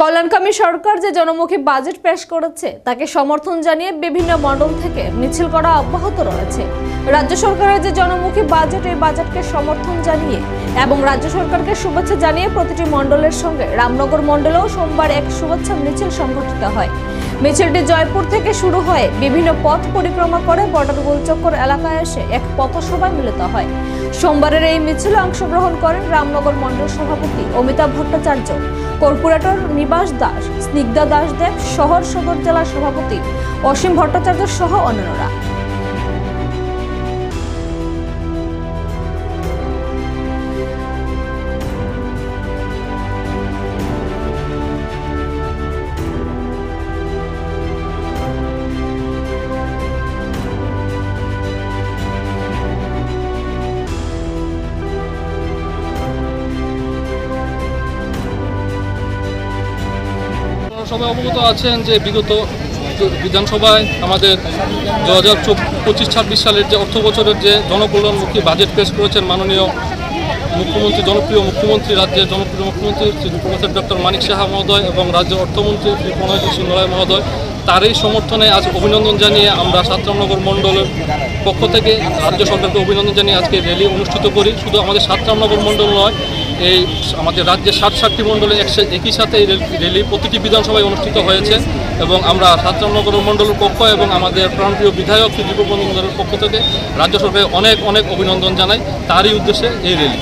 কল্যাণকামী সরকার যে জনমুখী বাজেট পেশ করেছে, তাকে সমর্থন জানিয়ে বিভিন্ন মণ্ডল থেকে মিছিল করা অব্যাহত রয়েছে। রাজ্য সরকারের যে জনমুখী বাজেট, এই বাজেটকে সমর্থন জানিয়ে এবং রাজ্য সরকারকে শুভেচ্ছা জানিয়ে প্রতিটি মণ্ডলের সঙ্গে রামনগর মণ্ডলেও সোমবার এক শুভেচ্ছা মিছিল সংগঠিত হয়। মিছিলটি জয়পুর থেকে শুরু হয়ে বিভিন্ন পথ পরিক্রমা করে বর্ডার গোলচক্কর এলাকায় এসে এক পথসভায় মিলিত হয়। সোমবারের এই মিছিলে অংশগ্রহণ করেন রামনগর মণ্ডল সভাপতি অমিতাভ ভট্টাচার্য। কর্পোরেটর নিবাস দাস স্নিগ্ধা দাসদেব শহর সদর জেলার সভাপতি অসীম ভট্টাচার্য সহ অন্যান্যরা সবাই অবগত আছেন যে বিগত বিধানসভায় আমাদের দু হাজার পঁচিশ ছাব্বিশ সালের যে অর্থ বছরের যে জনকল্যাণমুখী বাজেট পেশ করেছেন মাননীয় মুখ্যমন্ত্রী, জনপ্রিয় মুখ্যমন্ত্রী, রাজ্যের জনপ্রিয় মুখ্যমন্ত্রী শ্রী প্রফেসর ডক্টর মানিক সাহা মহোদয় এবং রাজ্যের অর্থমন্ত্রী শ্রী প্রণয় সিংহ রায় মহোদয়, তারই সমর্থনে আজ অভিনন্দন জানিয়ে আমরা সাতরামনগর মণ্ডলের পক্ষ থেকে রাজ্য সরকারকে অভিনন্দন জানিয়ে আজকে র্যালি অনুষ্ঠিত করি। শুধু আমাদের সাতরামনগর মণ্ডল নয় এই আমাদের রাজ্যের ষাট ষাটটি মণ্ডলে একই সাথে এই রেল- র্যালি প্রতিটি বিধানসভায় অনুষ্ঠিত হয়েছে এবং আমরা সাতরামনগর মণ্ডলের পক্ষ এবং আমাদের প্রাণপ্রিয় বিধায়ক শ্রী দীপবন্ধু মন্ডলের পক্ষ থেকে রাজ্য সরকারের অনেক অনেক অভিনন্দন জানাই। তারই উদ্দেশ্যে এই র্যালি